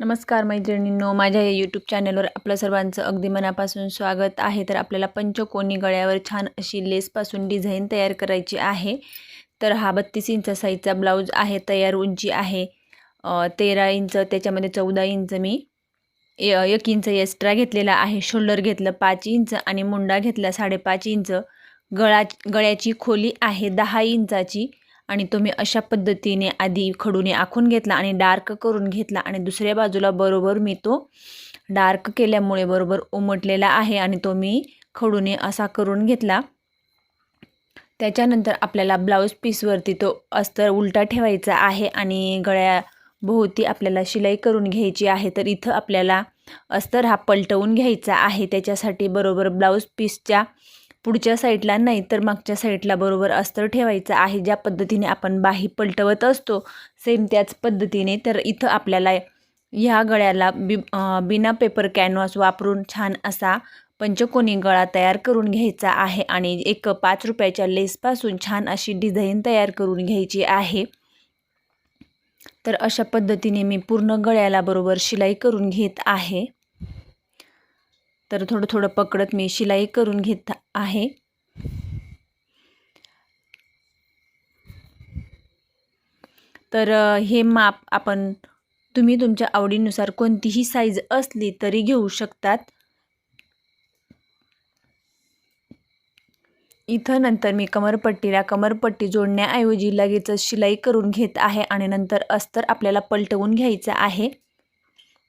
नमस्कार मैत्रिणींनो माझ्या या यूट्यूब चॅनलवर आपलं सर्वांचं अगदी मनापासून स्वागत आहे. तर आपल्याला पंचकोनी गळ्यावर छान अशी लेसपासून डिझाईन तयार करायची आहे. तर हा बत्तीस इंच साईजचा ब्लाऊज आहे तयार उंची आहे. तेरा इंच त्याच्यामध्ये चौदा इंच मी एक इंच एक्स्ट्रा घेतलेला आहे. शोल्डर घेतलं पाच इंच आणि मुंडा घेतला साडेपाच इंच. गळा गळ्याची खोली आहे दहा इंचाची. आणि तो मी अशा पद्धतीने आधी खडूने आखून घेतला आणि डार्क करून घेतला आणि दुसऱ्या बाजूला बरोबर मी तो डार्क केल्यामुळे बरोबर उमटलेला आहे आणि तो मी खडूने असा करून घेतला. त्याच्यानंतर आपल्याला ब्लाऊज पीसवरती तो अस्तर उलटा ठेवायचा आहे आणि गळ्या भोवती आपल्याला शिलाई करून घ्यायची आहे. तर इथं आपल्याला अस्तर हा पलटवून घ्यायचा आहे. त्याच्यासाठी बरोबर ब्लाऊज पीसच्या पुढच्या साईडला नाही तर मागच्या साईडला बरोबर अस्तर ठेवायचं आहे ज्या पद्धतीने आपण बाही पलटवत असतो सेम त्याच पद्धतीने. तर इथं आपल्याला ह्या गळ्याला बि बिना पेपर कॅनव्हास वापरून छान असा पंचकोनी गळा तयार करून घ्यायचा आहे आणि एक पाच रुपयाच्या लेसपासून छान अशी डिझाईन तयार करून घ्यायची आहे. तर अशा पद्धतीने मी पूर्ण गळ्याला बरोबर शिलाई करून घेत आहे. तर थोडं थोडं पकडत मी शिलाई करून घेत आहे. तर हे माप आपण तुम्ही तुमच्या आवडीनुसार कोणतीही साईज असली तरी घेऊ शकतात. इथं नंतर मी कमरपट्टीला कमरपट्टी जोडण्याऐवजी लगेचच शिलाई करून घेत आहे आणि नंतर अस्तर आपल्याला पलटवून घ्यायचं आहे.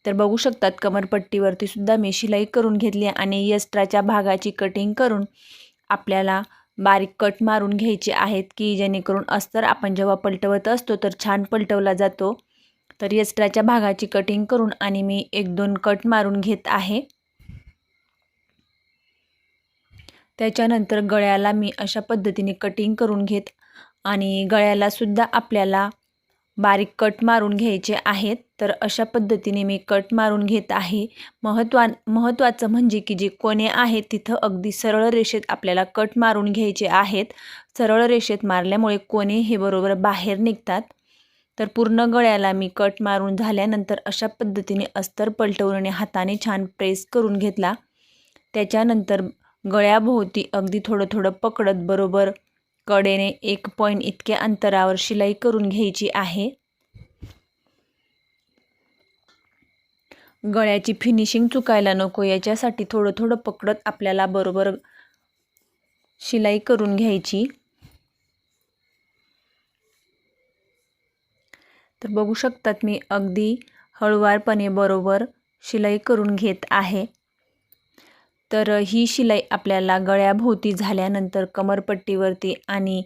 तर बघू शकतात कमरपट्टीवरती सुद्धा मी शिलाई करून घेतली आणि यस्ट्राच्या भागाची कटिंग करून आपल्याला बारीक कट मारून घ्यायचे आहेत की जेणेकरून अस्तर आपण जेव्हा पलटवत असतो तर छान पलटवला जातो. तर यस्ट्राच्या भागाची कटिंग करून आणि मी एक दोन कट मारून घेत आहे. त्याच्यानंतर गळ्याला मी अशा पद्धतीने कटिंग करून घेत आणि गळ्यालासुद्धा आपल्याला बारीक कट मारून घ्यायचे आहेत. तर अशा पद्धतीने मी कट मारून घेत आहे. महत्वा महत्त्वाचं म्हणजे की जे कोणे आहेत तिथं अगदी सरळ रेषेत आपल्याला कट मारून घ्यायचे आहेत. सरळ रेषेत मारल्यामुळे कोणे हे बरोबर बाहेर निघतात. तर पूर्ण गळ्याला मी कट मारून झाल्यानंतर अशा पद्धतीने अस्तर पलटवून आणि हाताने छान प्रेस करून घेतला. त्याच्यानंतर गळ्याभोवती अगदी थोडं थोडं पकडत बरोबर कडेने एक पॉईंट इतक्या अंतरावर शिलाई करून घ्यायची आहे. गळ्याची फिनिशिंग चुकायला नको याच्यासाठी थोडं थोडं पकडत आपल्याला बरोबर शिलाई करून घ्यायची. तर बघू शकतात मी अगदी हळुवारपणे बरोबर शिलाई करून घेत आहे. तर ही शिलाई आपल्याला गळ्याभोवती झाल्यानंतर कमरपट्टीवरती आणि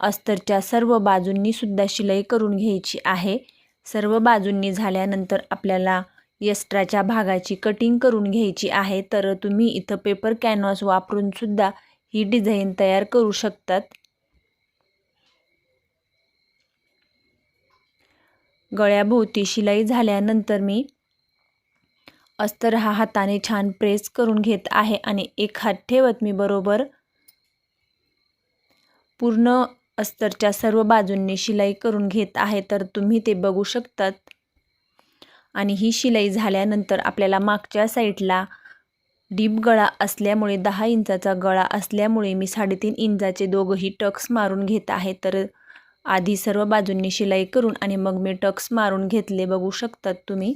अस्तरच्या सर्व बाजूंनीसुद्धा शिलाई करून घ्यायची आहे. सर्व बाजूंनी झाल्यानंतर आपल्याला यस्ट्राच्या भागाची कटिंग करून घ्यायची आहे. तर तुम्ही इथं पेपर कॅनव्हास वापरून सुद्धा ही डिझाईन तयार करू शकतात. गळ्याभोवती शिलाई झाल्यानंतर मी अस्तर हा हाताने छान प्रेस करून घेत आहे आणि एक हात ठेवत मी बरोबर पूर्ण अस्तरच्या सर्व बाजूंनी शिलाई करून घेत आहे. तर तुम्ही ते बघू शकतात. आणि ही शिलाई झाल्यानंतर आपल्याला मागच्या साईडला डीप गळा असल्यामुळे दहा इंचाचा गळा असल्यामुळे मी साडेतीन इंचाचे दोघंही टक्स मारून घेत आहे. तर आधी सर्व बाजूंनी शिलाई करून आणि मग मी टक्स मारून घेतले. बघू शकतात तुम्ही.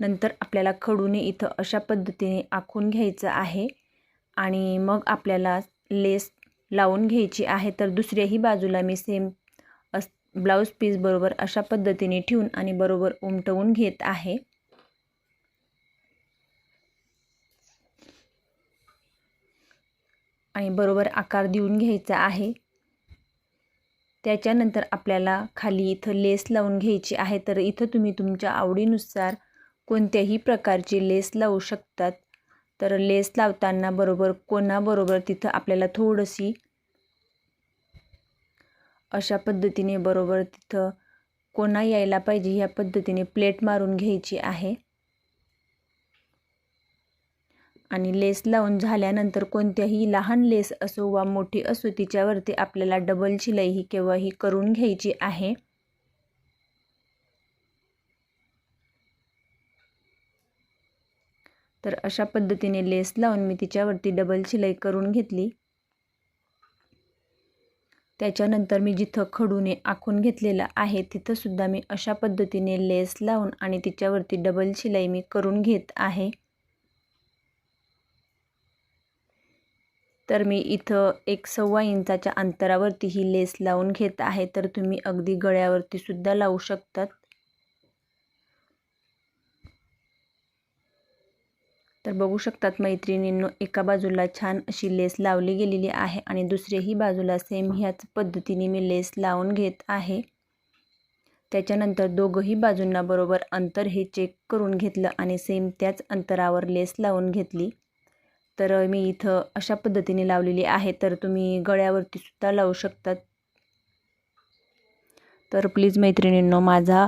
नंतर आपल्याला खडूने इथं अशा पद्धतीने आखून घ्यायचं आहे. आणि मग आपल्याला लेस लावून घ्यायची आहे. तर दुसऱ्याही बाजूला मी सेम अस ब्लाऊज पीस बरोबर अशा पद्धतीने ठेवून आणि बरोबर उमटवून घेत आहे. आणि बरोबर आकार देऊन घ्यायचा आहे. त्याच्यानंतर आपल्याला खाली इथं लेस लावून घ्यायची आहे. तर इथं तुम्ही तुमच्या आवडीनुसार कोणत्याही प्रकारची लेस लावू शकतात. तर लेस लावताना बरोबर कोणाबरोबर तिथं आपल्याला थोडीशी अशा पद्धतीने बरोबर तिथं कोणा यायला पाहिजे ह्या पद्धतीने प्लेट मारून घ्यायची आहे. आणि लेस लावून झाल्यानंतर कोणत्याही लहान लेस असो वा मोठी असो तिच्यावरती आपल्याला डबल शिलाई ही केव्हाही करून घ्यायची आहे. तर अशा पद्धतीने लेस लावून मी तिच्यावरती डबल शिलाई करून घेतली. त्याच्यानंतर मी जिथं खडूने आखून घेतलेलं आहे तिथंसुद्धा मी अशा पद्धतीने लेस लावून आणि तिच्यावरती डबल शिलाई मी करून घेत आहे. तर मी इथं एक सव्वा इंचाच्या अंतरावरती ही लेस लावून घेत आहे तर तुम्ही अगदी गळ्यावरतीसुद्धा लावू शकतात. तर बघू शकतात मैत्रिणींनो एका बाजूला छान अशी लेस लावली गेलेली आहे आणि दुसऱ्याही बाजूला सेम ह्याच पद्धतीने मी लेस लावून घेत आहे. त्याच्यानंतर दोघंही बाजूंना बरोबर अंतर हे चेक करून घेतलं आणि सेम त्याच अंतरावर लेस लावून घेतली. तर मी इथं अशा पद्धतीने लावलेली आहे तर तुम्ही गळ्यावरती सुद्धा लावू शकतात. तर प्लीज मैत्रिणींनो माझा